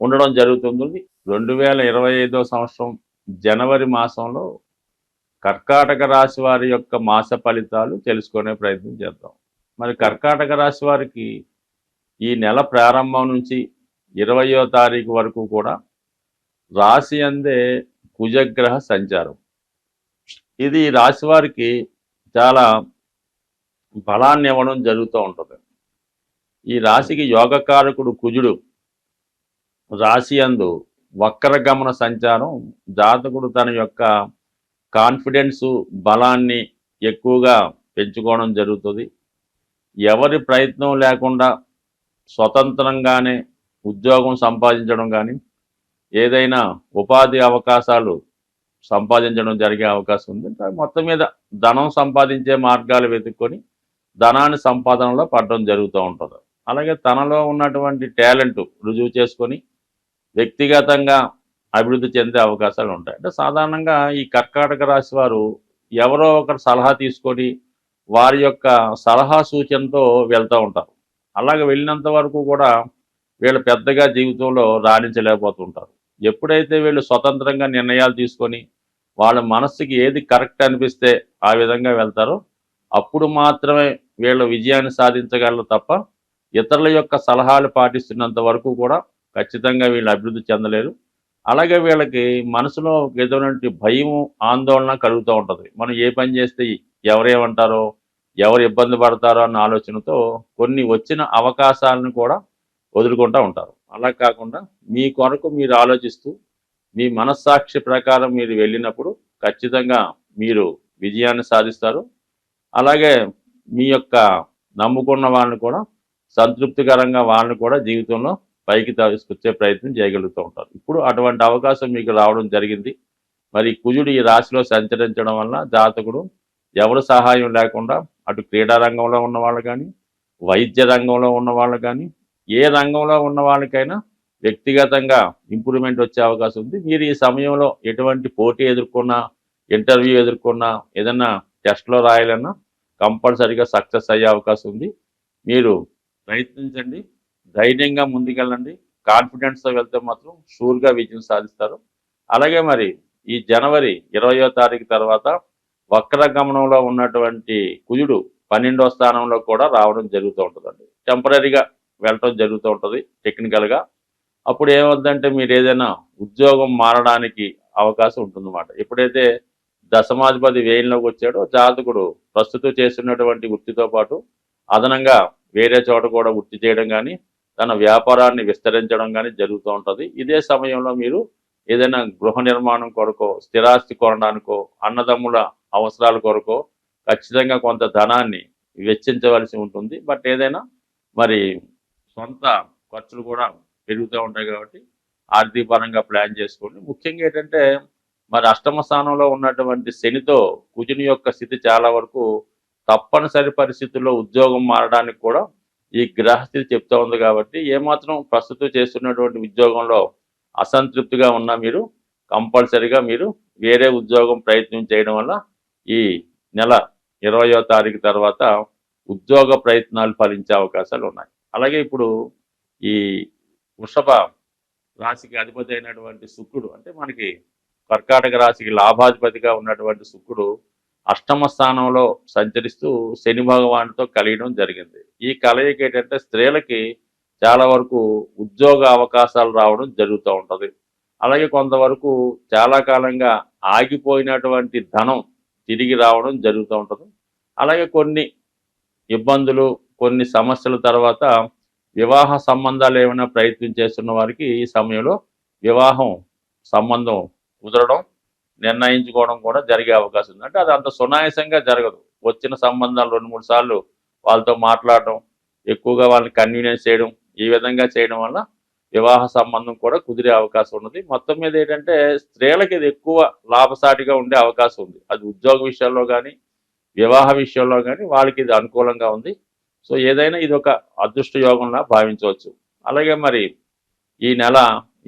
ఉండడం జరుగుతుంది. రెండు వేల ఇరవై ఐదో సంవత్సరం జనవరి మాసంలో కర్కాటక రాశి వారి యొక్క మాస ఫలితాలు తెలుసుకునే ప్రయత్నం చేద్దాం. మరి కర్కాటక రాశి వారికి ఈ నెల ప్రారంభం నుంచి ఇరవయో తారీఖు వరకు కూడా రాశి అందే కుజగ్రహ సంచారం. ఇది రాశి వారికి చాలా బలాన్ని ఇవ్వడం జరుగుతూ ఉంటుంది. ఈ రాశికి యోగకారకుడు కుజుడు రాశియందు వక్రగమన సంచారం జాతకుడు తన యొక్క కాన్ఫిడెన్సు బలాన్ని ఎక్కువగా పెంచుకోవడం జరుగుతుంది. ఎవరి ప్రయత్నం లేకుండా స్వతంత్రంగానే ఉద్యోగం సంపాదించడం కానీ ఏదైనా ఉపాధి అవకాశాలు సంపాదించడం జరిగే అవకాశం ఉంది. మొత్తం మీద ధనం సంపాదించే మార్గాలు వెతుక్కొని ధనాన్ని సంపాదనలో పడడం జరుగుతూ ఉంటుంది. అలాగే తనలో ఉన్నటువంటి టాలెంట్ రుజువు చేసుకొని వ్యక్తిగతంగా అభివృద్ధి చెందే అవకాశాలు ఉంటాయి. అంటే సాధారణంగా ఈ కర్కాటక రాశి వారు ఎవరో ఒకరు సలహా తీసుకొని వారి యొక్క సలహా సూచనతో వెళ్తూ ఉంటారు. అలాగే వెళ్ళినంత వరకు కూడా వీళ్ళు పెద్దగా జీవితంలో రాణించలేకపోతుంటారు. ఎప్పుడైతే వీళ్ళు స్వతంత్రంగా నిర్ణయాలు తీసుకొని వాళ్ళ మనస్సుకి ఏది కరెక్ట్ అనిపిస్తే ఆ విధంగా వెళ్తారో అప్పుడు మాత్రమే వీళ్ళ విజయాన్ని సాధించగలరు తప్ప ఇతరుల యొక్క సలహాలు పాటిస్తున్నంత వరకు కూడా ఖచ్చితంగా వీళ్ళు అభివృద్ధి చెందలేరు. అలాగే వీళ్ళకి మనసులో ఎటువంటి భయం ఆందోళన కలుగుతూ ఉంటుంది. మనం ఏ పని చేస్తే ఎవరేమంటారో ఎవరు ఇబ్బంది పడతారో అన్న ఆలోచనతో కొన్ని వచ్చిన అవకాశాలను కూడా వదులుకుంటూ ఉంటారు. అలా కాకుండా మీ కొరకు మీరు ఆలోచిస్తూ మీ మనస్సాక్షి ప్రకారం మీరు వెళ్ళినప్పుడు ఖచ్చితంగా మీరు విజయాన్ని సాధిస్తారు. అలాగే మీ యొక్క నమ్ముకున్న వాళ్ళని కూడా సంతృప్తికరంగా వాళ్ళని కూడా జీవితంలో పైకి తీసుకొచ్చే ప్రయత్నం చేయగలుగుతూ ఉంటారు. ఇప్పుడు అటువంటి అవకాశం మీకు రావడం జరిగింది. మరి కుజుడు ఈ రాశిలో సంచరించడం వల్ల జాతకుడు ఎవరు సహాయం లేకుండా అటు క్రీడా రంగంలో ఉన్న వాళ్ళు కానీ వైద్య రంగంలో ఉన్న వాళ్ళు కానీ ఏ రంగంలో ఉన్న వాళ్ళకైనా వ్యక్తిగతంగా ఇంప్రూవ్మెంట్ వచ్చే అవకాశం ఉంది. మీరు ఈ సమయంలో ఎటువంటి పోటీ ఎదుర్కొన్నా ఇంటర్వ్యూ ఎదుర్కొన్నా ఏదన్నా టెస్ట్లో రాయాలన్నా కంపల్సరీగా సక్సెస్ అయ్యే అవకాశం ఉంది. మీరు ప్రయత్నించండి. ధైర్యంగా ముందుకెళ్ళండి. కాన్ఫిడెన్స్తో వెళ్తే మాత్రం షూర్గా విజయం సాధిస్తారు. అలాగే మరి ఈ జనవరి ఇరవయో తారీఖు తర్వాత వక్ర గమనంలో ఉన్నటువంటి కుజుడు పన్నెండో స్థానంలో కూడా రావడం జరుగుతూ ఉంటుందండి. టెంపరీగా వెళ్ళటం జరుగుతూ ఉంటుంది టెక్నికల్గా అప్పుడు ఏమవుతుందంటే మీరు ఏదైనా ఉద్యోగం మారడానికి అవకాశం ఉంటుందన్నమాట. ఎప్పుడైతే దశమాధిపతి వేయంలోకి వచ్చాడో జాతకుడు ప్రస్తుతం చేస్తున్నటువంటి వృత్తితో పాటు అదనంగా వేరే చోట కూడా వృత్తి చేయడం కానీ తన వ్యాపారాన్ని విస్తరించడం కానీ జరుగుతూ ఉంటుంది. ఇదే సమయంలో మీరు ఏదైనా గృహ నిర్మాణం కొరకో స్థిరాస్తి కొనడానికో అన్నదమ్ముల అవసరాల కొరకో ఖచ్చితంగా కొంత ధనాన్ని వెచ్చించవలసి ఉంటుంది. బట్ ఏదైనా మరి సొంత ఖర్చులు కూడా పెరుగుతూ ఉంటాయి కాబట్టి ఆర్థిక పరంగా ప్లాన్ చేసుకోండి. ముఖ్యంగా ఏంటంటే మరి అష్టమ స్థానంలో ఉన్నటువంటి శనితో కుజుని యొక్క స్థితి చాలా వరకు తప్పనిసరి పరిస్థితుల్లో ఉద్యోగం మారడానికి కూడా ఈ గ్రహస్థితి చెప్తా ఉంది కాబట్టి ఏమాత్రం ప్రస్తుతం చేస్తున్నటువంటి ఉద్యోగంలో అసంతృప్తిగా ఉన్న మీరు కంపల్సరిగా మీరు వేరే ఉద్యోగం ప్రయత్నం చేయడం వల్ల ఈ నెల ఇరవయో తారీఖు తర్వాత ఉద్యోగ ప్రయత్నాలు ఫలించే అవకాశాలు ఉన్నాయి. అలాగే ఇప్పుడు ఈ వృషభ రాశికి అధిపతి అయినటువంటి శుక్రుడు అంటే మనకి కర్కాటక రాశికి లాభాధిపతిగా ఉన్నటువంటి శుక్రుడు అష్టమ స్థానంలో సంచరిస్తూ శని భగవానుతో కలియడం జరిగింది. ఈ కలయిక ఏంటంటే స్త్రీలకి చాలా వరకు ఉద్యోగ అవకాశాలు రావడం జరుగుతూ ఉంటుంది. అలాగే కొంతవరకు చాలా కాలంగా ఆగిపోయినటువంటి ధనం తిరిగి రావడం జరుగుతూ ఉంటుంది. అలాగే కొన్ని ఇబ్బందులు కొన్ని సమస్యల తర్వాత వివాహ సంబంధాలు ఏమైనా ప్రయత్నం చేస్తున్న వారికి ఈ సమయంలో వివాహం సంబంధం కుదరడం నిర్ణయించుకోవడం కూడా జరిగే అవకాశం ఉంది. అంటే అది అంత సునాయాసంగా జరగదు. వచ్చిన సంబంధాలు రెండు మూడు సార్లు వాళ్ళతో మాట్లాడడం ఎక్కువగా వాళ్ళని కన్వీనియన్స్ చేయడం ఈ విధంగా చేయడం వల్ల వివాహ సంబంధం కూడా కుదిరే అవకాశం ఉన్నది. మొత్తం మీద ఏంటంటే స్త్రీలకు ఇది ఎక్కువ లాభసాటిగా ఉండే అవకాశం ఉంది. అది ఉద్యోగ విషయాల్లో కానీ వివాహ విషయంలో కానీ వాళ్ళకి ఇది అనుకూలంగా ఉంది. సో ఏదైనా ఇది ఒక అదృష్ట యోగంలా భావించవచ్చు. అలాగే మరి ఈ నెల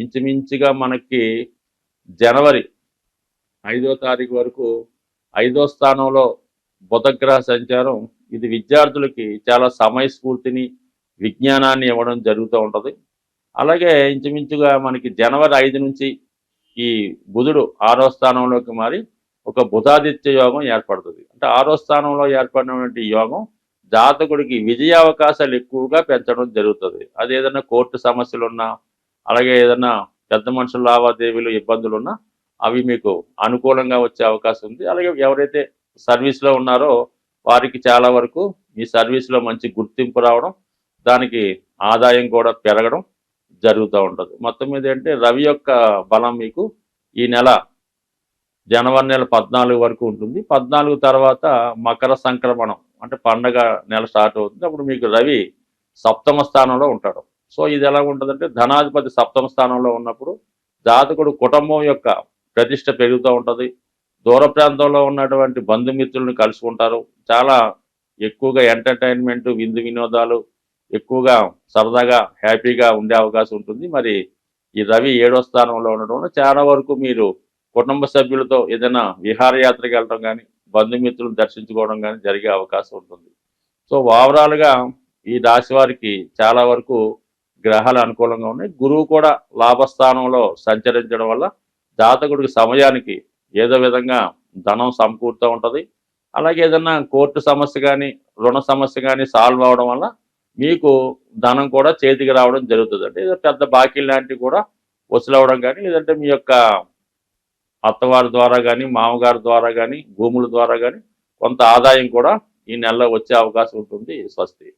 ఇంచుమించుగా మనకి జనవరి ఐదో తారీఖు వరకు ఐదో స్థానంలో బుధగ్రహ సంచారం. ఇది విద్యార్థులకి చాలా సమయస్ఫూర్తిని విజ్ఞానాన్ని ఇవ్వడం జరుగుతూ ఉంటుంది. అలాగే ఇంచుమించుగా మనకి జనవరి ఐదు నుంచి ఈ బుధుడు ఆరో స్థానంలోకి మారి ఒక బుధాదిత్య యోగం ఏర్పడుతుంది. అంటే ఆరో స్థానంలో ఏర్పడినటువంటి యోగం జాతకుడికి విజయ అవకాశాలు ఎక్కువగా పెంచడం జరుగుతుంది. అది ఏదైనా కోర్టు సమస్యలు ఉన్నా అలాగే ఏదైనా పెద్ద మనుషుల లావాదేవీలు ఇబ్బందులు ఉన్నా అవి మీకు అనుకూలంగా వచ్చే అవకాశం ఉంది. అలాగే ఎవరైతే సర్వీస్లో ఉన్నారో వారికి చాలా వరకు మీ సర్వీస్లో మంచి గుర్తింపు రావడం దానికి ఆదాయం కూడా పెరగడం జరుగుతూ ఉంటుంది. మొత్తం మీద ఏంటంటే రవి యొక్క బలం మీకు ఈ నెల జనవరి నెల పద్నాలుగు వరకు ఉంటుంది. పద్నాలుగు తర్వాత మకర సంక్రమణం అంటే పండగ నెల స్టార్ట్ అవుతుంది. అప్పుడు మీకు రవి సప్తమ స్థానంలో ఉంటాడు. సో ఇది ఎలా ఉంటుందంటే ధనాధిపతి సప్తమ స్థానంలో ఉన్నప్పుడు జాతకుడు కుటుంబం యొక్క ప్రతిష్ట పెరుగుతూ ఉంటుంది. దూర ప్రాంతంలో ఉన్నటువంటి బంధుమిత్రులను కలుసుకుంటారు. చాలా ఎక్కువగా ఎంటర్టైన్మెంట్ విందు వినోదాలు ఎక్కువగా సరదాగా హ్యాపీగా ఉండే అవకాశం ఉంటుంది. మరి ఈ రవి ఏడో స్థానంలో ఉండడం వల్ల చాలా వరకు మీరు కుటుంబ సభ్యులతో ఏదైనా విహారయాత్రకి వెళ్ళడం కానీ బంధుమిత్రులను దర్శించుకోవడం కానీ జరిగే అవకాశం ఉంటుంది. సో ఓవరాల్గా ఈ రాశి వారికి చాలా వరకు గ్రహాలు అనుకూలంగా ఉన్నాయి. గురువు కూడా లాభస్థానంలో సంచరించడం వల్ల జాతకుడికి సమయానికి ఏదో విధంగా ధనం సమకూరుతూ ఉంటుంది. అలాగే ఏదన్నా కోర్టు సమస్య కానీ రుణ సమస్య కానీ సాల్వ్ అవడం వల్ల మీకు ధనం కూడా చేతికి రావడం జరుగుతుంది. అంటే ఏదో పెద్ద బాకీ లాంటివి కూడా వసూలవడం కానీ లేదంటే మీ యొక్క అత్తవారి ద్వారా కానీ మామగారి ద్వారా కానీ భూముల ద్వారా కానీ కొంత ఆదాయం కూడా ఈ నెలలో వచ్చే అవకాశం ఉంటుంది స్వస్తి.